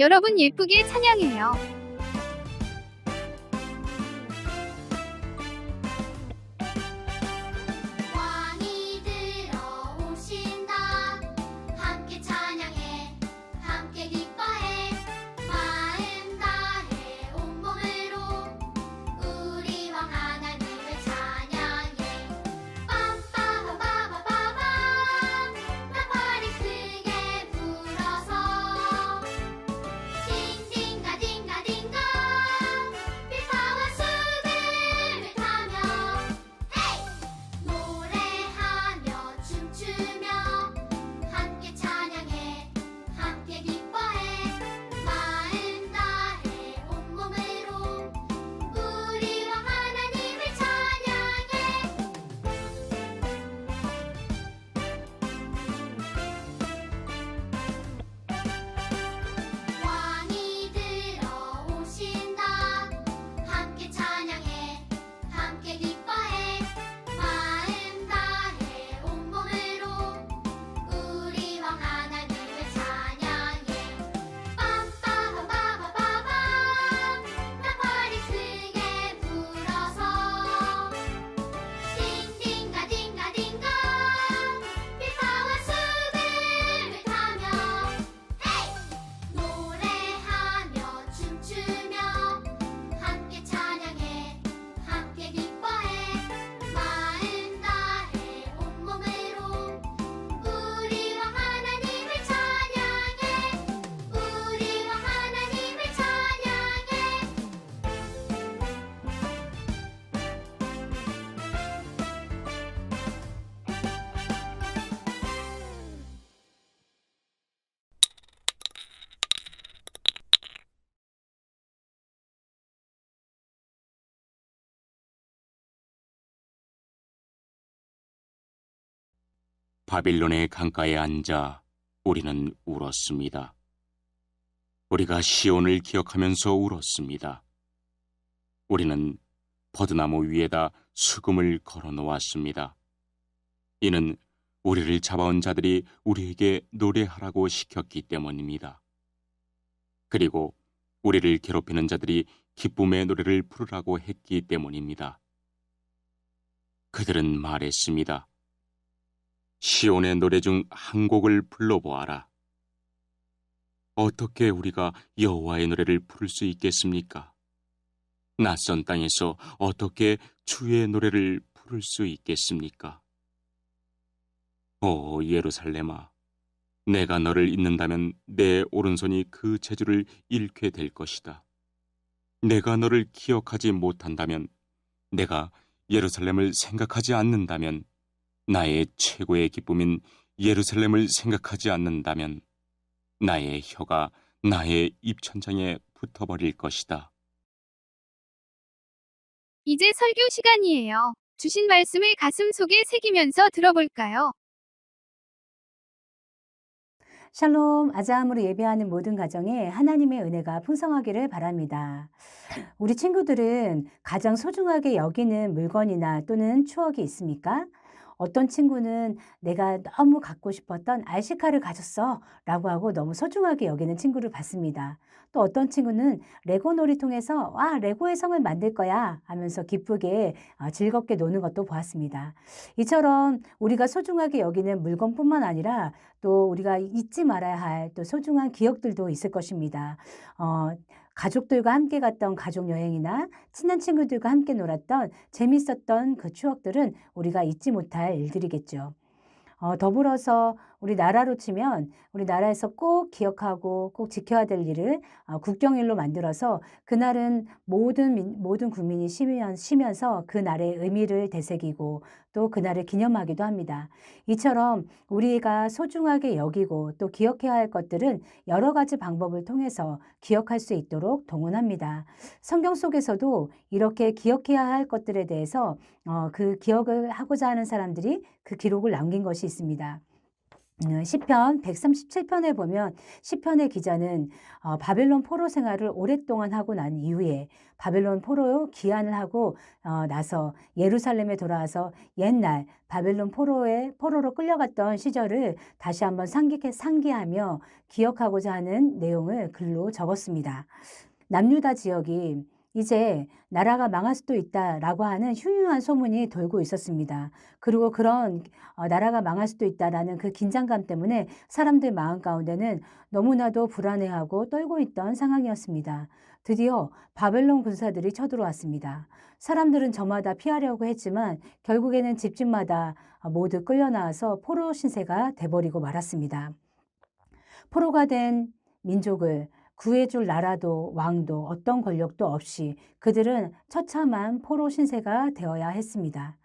여러분 예쁘게 찬양해요. 바빌론의 강가에 앉아 우리는 울었습니다. 우리가 시온을 기억하면서 울었습니다. 우리는 버드나무 위에다 수금을 걸어 놓았습니다. 이는 우리를 잡아온 자들이 우리에게 노래하라고 시켰기 때문입니다. 그리고 우리를 괴롭히는 자들이 기쁨의 노래를 부르라고 했기 때문입니다. 그들은 말했습니다. 시온의 노래 중 한 곡을 불러보아라. 어떻게 우리가 여호와의 노래를 부를 수 있겠습니까? 낯선 땅에서 어떻게 주의 노래를 부를 수 있겠습니까? 오 예루살렘아, 내가 너를 잊는다면 내 오른손이 그 재주를 잃게 될 것이다. 내가 너를 기억하지 못한다면, 내가 예루살렘을 생각하지 않는다면, 나의 최고의 기쁨인 예루살렘을 생각하지 않는다면 나의 혀가 나의 입천장에 붙어버릴 것이다. 이제 설교 시간이에요. 주신 말씀을 가슴 속에 새기면서 들어볼까요? 샬롬, 아자함으로 예배하는 모든 가정에 하나님의 은혜가 풍성하기를 바랍니다. 우리 친구들은 가장 소중하게 여기는 물건이나 또는 추억이 있습니까? 어떤 친구는 내가 너무 갖고 싶었던 RC카를 가졌어 라고 하고 너무 소중하게 여기는 친구를 봤습니다. 또 어떤 친구는 레고 놀이통에서 와, 레고의 성을 만들 거야 하면서 기쁘게 어, 즐겁게 노는 것도 보았습니다. 이처럼 우리가 소중하게 여기는 물건뿐만 아니라 또 우리가 잊지 말아야 할 또 소중한 기억들도 있을 것입니다. 어, 가족들과 함께 갔던 가족 여행이나 친한 친구들과 함께 놀았던 재밌었던 그 추억들은 우리가 잊지 못할 일들이겠죠. 어, 더불어서 우리 나라로 치면 우리 나라에서 꼭 기억하고 꼭 지켜야 될 일을 어, 국경일로 만들어서 그날은 모든 민- 모든 국민이 쉬면, 쉬면 서 그 날의 의미를 되새기고 또 그날을 기념하기도 합니다. 이처럼 우리가 소중하게 여기고 또 기억해야 할 것들은 여러 가지 방법을 통해서 기억할 수 있도록 동원합니다. 성경 속에서도 이렇게 기억해야 할 것들에 대해서 어, 그 기억을 하고자 하는 사람들이 그 기록을 남긴 것이 있습니다. 음, 시편 137편에 보면 시편의 기자는 어, 바벨론 포로 생활을 오랫동안 하고 난 이후에 바벨론 포로 귀환을 하고 어, 나서 예루살렘에 돌아와서 옛날 바벨론 포로에 포로로 끌려갔던 시절을 다시 한번 상기, 상기하며 기억하고자 하는 내용을 글로 적었습니다. 남유다 지역이 이제 나라가 망할 수도 있다라고 하는 흉흉한 소문이 돌고 있었습니다. 그리고 그런 어, 나라가 망할 수도 있다라는 그 긴장감 때문에 사람들 마음 가운데는 너무나도 불안해하고 떨고 있던 상황이었습니다. 드디어 바벨론 군사들이 쳐들어왔습니다. 사람들은 저마다 피하려고 했지만 결국에는 집집마다 모두 끌려 나와서 포로 신세가 돼버리고 말았습니다. 포로가 된 민족을 구해줄 나라도 왕도 어떤 권력도 없이 그들은 처참한 포로 신세가 되어야 했습니다.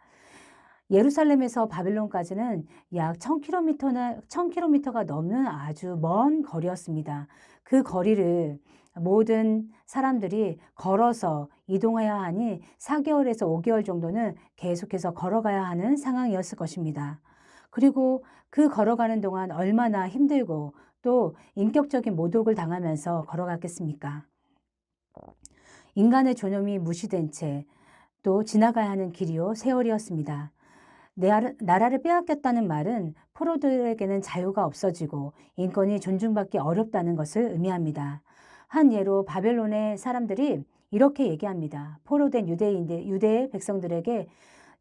예루살렘에서 바빌론까지는 약 1000km나 1000km가 넘는 아주 먼 거리였습니다. 그 거리를 모든 사람들이 걸어서 이동해야 하니 4개월에서 5개월 정도는 계속해서 걸어가야 하는 상황이었을 것입니다. 그리고 그 걸어가는 동안 얼마나 힘들고 또 인격적인 모독을 당하면서 걸어갔겠습니까? 인간의 존엄이 무시된 채 또 지나가야 하는 길이요 세월이었습니다. 나라를 빼앗겼다는 말은 포로들에게는 자유가 없어지고 인권이 존중받기 어렵다는 것을 의미합니다. 한 예로 바벨론의 사람들이 이렇게 얘기합니다. 포로된 유대인들, 유대 백성들에게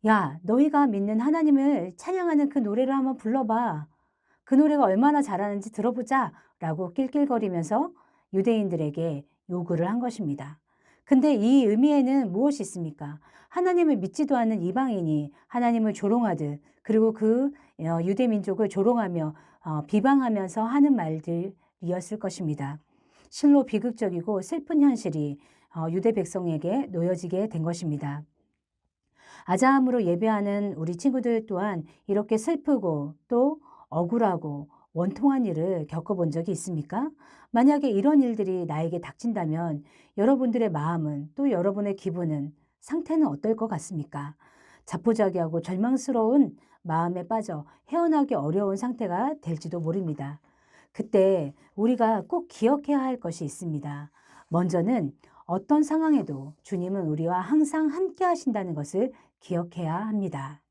야, 너희가 믿는 하나님을 찬양하는 그 노래를 한번 불러봐. 그 노래가 얼마나 잘하는지 들어보자. 라고 낄낄거리면서 유대인들에게 요구를 한 것입니다. 근데 이 의미에는 무엇이 있습니까? 하나님을 믿지도 않는 이방인이 하나님을 조롱하듯 그리고 그 어, 유대 민족을 조롱하며 어, 비방하면서 하는 말들이었을 것입니다. 실로 비극적이고 슬픈 현실이 어, 유대 백성에게 놓여지게 된 것입니다. 아자함으로 예배하는 우리 친구들 또한 이렇게 슬프고 또 억울하고 원통한 일을 겪어본 적이 있습니까? 만약에 이런 일들이 나에게 닥친다면 여러분들의 마음은 또 여러분의 기분은 상태는 어떨 것 같습니까? 자포자기하고 절망스러운 마음에 빠져 헤어나기 어려운 상태가 될지도 모릅니다. 그때 우리가 꼭 기억해야 할 것이 있습니다. 먼저는 어떤 상황에도 주님은 우리와 항상 함께 하신다는 것을 기억해야 합니다.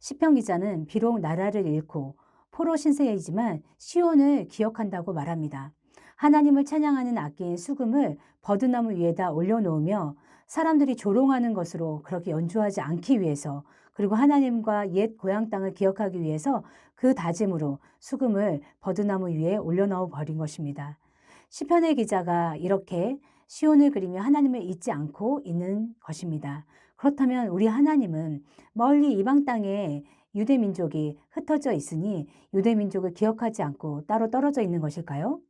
시편 기자는 비록 나라를 잃고 포로 신세이지만 시온을 기억한다고 말합니다. 하나님을 찬양하는 악기인 수금을 버드나무 위에다 올려놓으며 사람들이 조롱하는 것으로 그렇게 연주하지 않기 위해서 그리고 하나님과 옛 고향 땅을 기억하기 위해서 그 다짐으로 수금을 버드나무 위에 올려놓아 버린 것입니다. 시편의 기자가 이렇게 시온을 그리며 하나님을 잊지 않고 있는 것입니다. 그렇다면 우리 하나님은 멀리 이방 땅에 유대 민족이 흩어져 있으니 유대 민족을 기억하지 않고 따로 떨어져 있는 것일까요?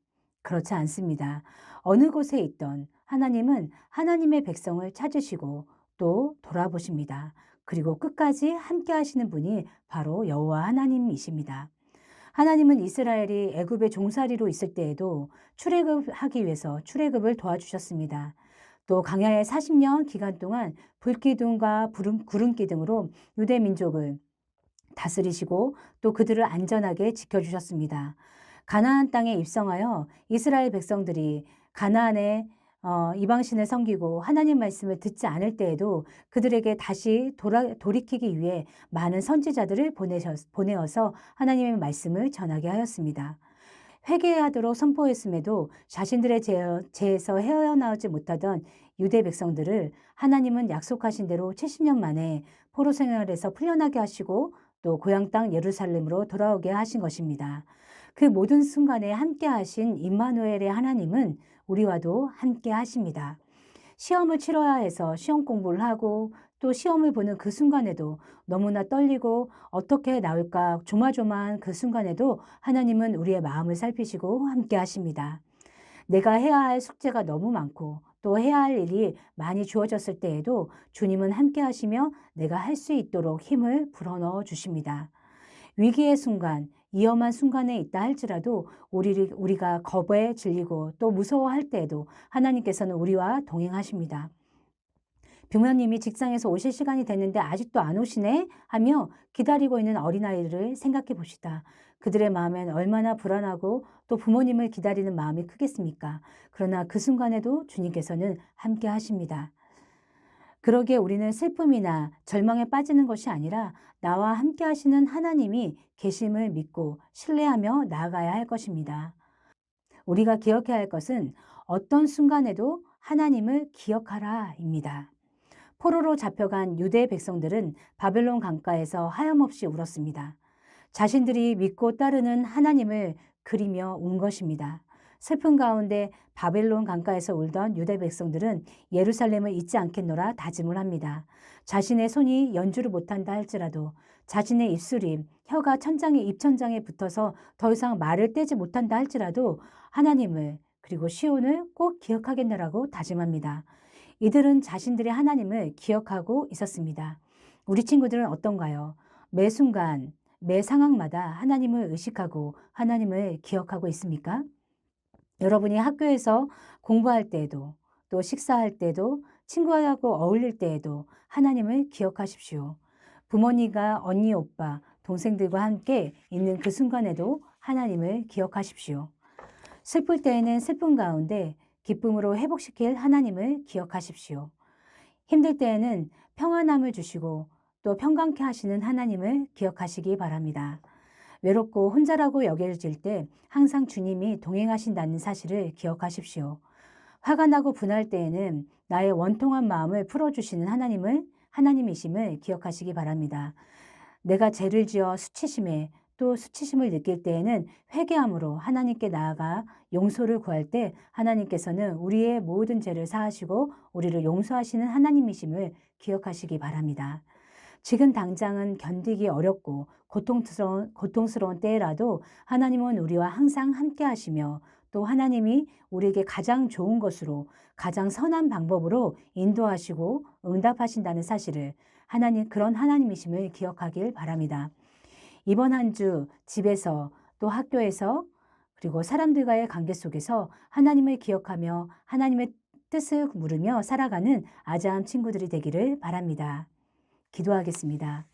그렇지 않습니다. 어느 곳에 있던 하나님은 하나님의 백성을 찾으시고 또 돌아보십니다. 그리고 끝까지 함께 하시는 분이 바로 여호와 하나님이십니다. 하나님은 이스라엘이 애굽의 종살이로 있을 때에도 출애굽하기 위해서 출애굽을 도와주셨습니다. 또 강야의 40년 기간 동안 불기둥과 구름 기둥으로 유대 민족을 다스리시고 또 그들을 안전하게 지켜주셨습니다. 가나안 땅에 입성하여 이스라엘 백성들이 가나안의 어, 이방신을 섬기고 하나님 말씀을 듣지 않을 때에도 그들에게 다시 돌아, 돌이키기 위해 많은 선지자들을 보내셔, 보내어서 하나님의 말씀을 전하게 하였습니다. 회개하도록 선포했음에도 자신들의 죄, 에서 헤어나오지 못하던 유대 백성들을 하나님은 약속하신 대로 70년 만에 포로 생활에서 풀려나게 하시고 또 고향 땅 예루살렘으로 돌아오게 하신 것입니다. 그 모든 순간에 함께 하신 임마누엘의 하나님은 우리와도 함께 하십니다. 시험을 치러야 해서 시험 공부를 하고 또 시험을 보는 그 순간에도 너무나 떨리고 어떻게 나올까 조마조마한 그 순간에도 하나님은 우리의 마음을 살피시고 함께 하십니다. 내가 해야 할 숙제가 너무 많고 또 해야 할 일이 많이 주어졌을 때에도 주님은 함께 하시며 내가 할 수 있도록 힘을 불어넣어 주십니다. 위기의 순간, 위험한 순간에 있다 할지라도 우리, 우리가 겁에 질리고 또 무서워할 때에도 하나님께서는 우리와 동행하십니다. 부모님이 직장에서 오실 시간이 됐는데 아직도 안 오시네? 하며 기다리고 있는 어린아이를 생각해 봅시다. 그들의 마음엔 얼마나 불안하고 또 부모님을 기다리는 마음이 크겠습니까? 그러나 그 순간에도 주님께서는 함께 하십니다. 그러기에 우리는 슬픔이나 절망에 빠지는 것이 아니라 나와 함께 하시는 하나님이 계심을 믿고 신뢰하며 나아가야 할 것입니다. 우리가 기억해야 할 것은 어떤 순간에도 하나님을 기억하라입니다. 포로로 잡혀간 유대 백성들은 바벨론 강가에서 하염없이 울었습니다. 자신들이 믿고 따르는 하나님을 그리며 운 것입니다. 슬픈 가운데 바벨론 강가에서 울던 유대 백성들은 예루살렘을 잊지 않겠노라 다짐을 합니다. 자신의 손이 연주를 못한다 할지라도 자신의 입술이 혀가 천장에 입천장에 붙어서 더 이상 말을 떼지 못한다 할지라도 하나님을 그리고 시온을 꼭 기억하겠노라고 다짐합니다. 이들은 자신들의 하나님을 기억하고 있었습니다. 우리 친구들은 어떤가요? 매 순간, 매 상황마다 하나님을 의식하고 하나님을 기억하고 있습니까? 여러분이 학교에서 공부할 때에도 또 식사할 때도 친구하고 어울릴 때에도 하나님을 기억하십시오. 부모님과 언니, 오빠, 동생들과 함께 있는 그 순간에도 하나님을 기억하십시오. 슬플 때에는 슬픔 가운데 기쁨으로 회복시킬 하나님을 기억하십시오. 힘들 때에는 평안함을 주시고 또 평강케 하시는 하나님을 기억하시기 바랍니다. 외롭고 혼자라고 여겨질 때 항상 주님이 동행하신다는 사실을 기억하십시오. 화가 나고 분할 때에는 나의 원통한 마음을 풀어주시는 하나님을 하나님이심을 기억하시기 바랍니다. 내가 죄를 지어 수치심에 또 수치심을 느낄 때에는 회개함으로 하나님께 나아가 용서를 구할 때 하나님께서는 우리의 모든 죄를 사하시고 우리를 용서하시는 하나님이심을 기억하시기 바랍니다. 지금 당장은 견디기 어렵고 고통스러운, 고통스러운 때라도 하나님은 우리와 항상 함께 하시며 또 하나님이 우리에게 가장 좋은 것으로 가장 선한 방법으로 인도하시고 응답하신다는 사실을 하나님, 그런 하나님이심을 기억하길 바랍니다. 이번 한 주 집에서 또 학교에서 그리고 사람들과의 관계 속에서 하나님을 기억하며 하나님의 뜻을 물으며 살아가는 아자함 친구들이 되기를 바랍니다. 기도하겠습니다.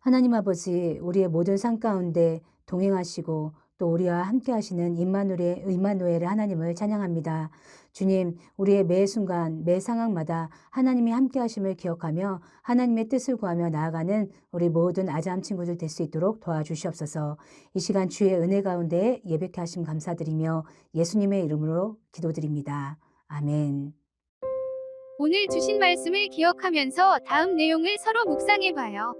하나님 아버지, 우리의 모든 삶 가운데 동행하시고 또 우리와 함께 하시는 임마누엘의 임마누엘의 하나님을 찬양합니다. 주님, 우리의 매 순간, 매 상황마다 하나님이 함께 하심을 기억하며 하나님의 뜻을 구하며 나아가는 우리 모든 아자함 친구들 될 수 있도록 도와주시옵소서. 이 시간 주의 은혜 가운데 예배케 하심 감사드리며 예수님의 이름으로 기도드립니다. 아멘. 오늘 주신 말씀을 기억하면서 다음 내용을 서로 묵상해 봐요.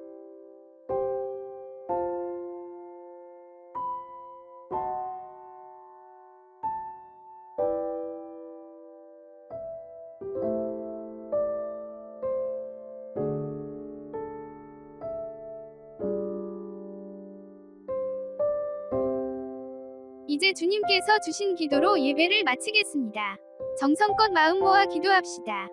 이제 주님께서 주신 기도로 예배를 마치겠습니다. 정성껏 마음 모아 기도합시다.